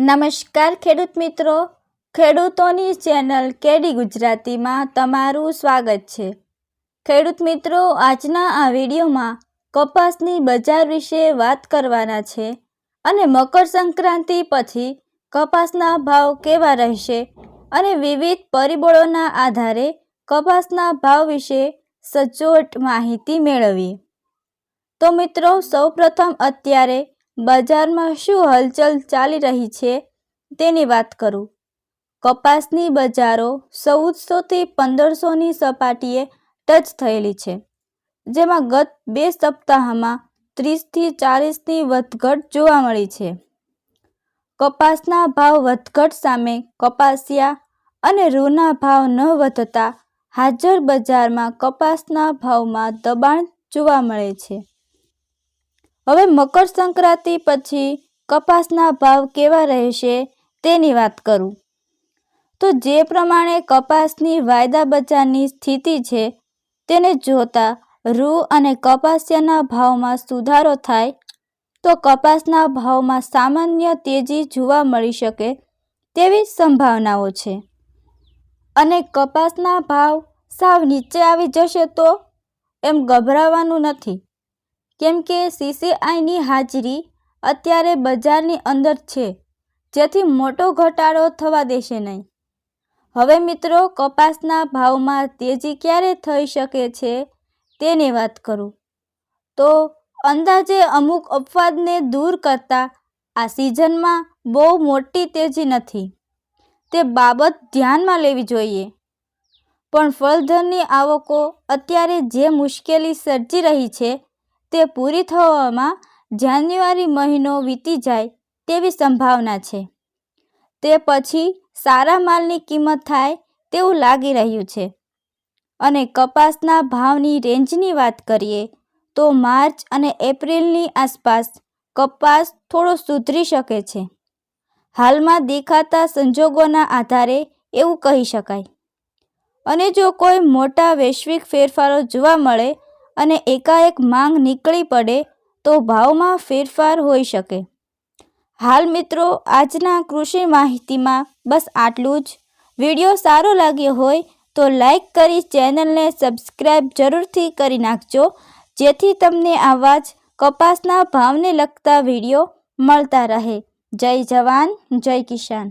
નમસ્કાર ખેડૂત મિત્રો. ખેડૂતોની ચેનલ કેડી ગુજરાતીમાં તમારું સ્વાગત છે. ખેડૂત મિત્રો, આજના આ વિડીયોમાં કપાસની બજાર વિશે વાત કરવાના છે અને મકર સંક્રાંતિ પછી કપાસના ભાવ કેવા રહેશે અને વિવિધ પરિબળોના આધારે કપાસના ભાવ વિશે સચોટ માહિતી મેળવી. તો મિત્રો, સૌપ્રથમ અત્યારે બજારમાં શું હલચલ ચાલી રહી છે તેની વાત કરું. કપાસની બજારો ચૌદસોથી પંદરસોની સપાટીએ ટચ થયેલી છે, જેમાં ગત બે સપ્તાહમાં ત્રીસથી ચાલીસની વધઘટ જોવા મળી છે. કપાસના ભાવ વધઘટ સામે કપાસિયા અને રૂના ભાવ ન વધતા હાજર બજારમાં કપાસના ભાવમાં દબાણ જોવા મળે છે. હવે મકર સંક્રાંતિ પછી કપાસના ભાવ કેવા રહેશે તેની વાત કરું. તો જે પ્રમાણે કપાસની વાયદા બજારની સ્થિતિ છે, તેને જોતા રૂ અને કપાસિયાના ભાવમાં સુધારો થાય, તો કપાસના ભાવમાં સામાન્ય તેજી જોવા મળી શકે તેવી સંભાવનાઓ છે. અને કપાસના ભાવ સાવ નીચે આવી જશે તો એમ ગભરાવાનું નથી. કેમ કે સીસીઆઈની હાજરી અત્યારે બજારની અંદર છે, જેથી મોટો ઘટાડો થવા દેશે નહીં. હવે મિત્રો, કપાસના ભાવમાં તેજી ક્યારે થઈ શકે છે તેની વાત કરું. તો અંદાજે અમુક અપવાદને દૂર કરતા આ સિઝનમાં બહુ મોટી તેજી નથી. તે બાબત ધ્યાનમાં લેવી જોઈએ. પણ ફળધરની આવકો અત્યારે જે મુશ્કેલી સર્જી રહી છે તે પૂરી થવામાં જાન્યુઆરી મહિનો વીતી જાય તેવી સંભાવના છે. તે પછી સારા માલની કિંમત થાય તેવું લાગી રહ્યું છે. અને કપાસના ભાવની રેન્જની વાત કરીએ, તો માર્ચ અને એપ્રિલની આસપાસ કપાસ થોડો સુધરી શકે છે. હાલમાં દેખાતા સંજોગોના આધારે એવું કહી શકાય. અને જો કોઈ મોટા વૈશ્વિક ફેરફારો જોવા મળે અને એકાએક માંગ નીકળી પડે તો ભાવમાં ફેરફાર હોઈ શકે. હાલ મિત્રો, આજના કૃષિ માહિતીમાં બસ આટલું જ. વીડિયો સારો લાગ્યો હોય તો લાઈક કરી ચેનલને સબસ્ક્રાઈબ જરૂરથી કરી નાખજો, જેથી તમને આવા જ કપાસના ભાવને લગતા વીડિયો મળતા રહે. જય જવાન, જય કિસાન.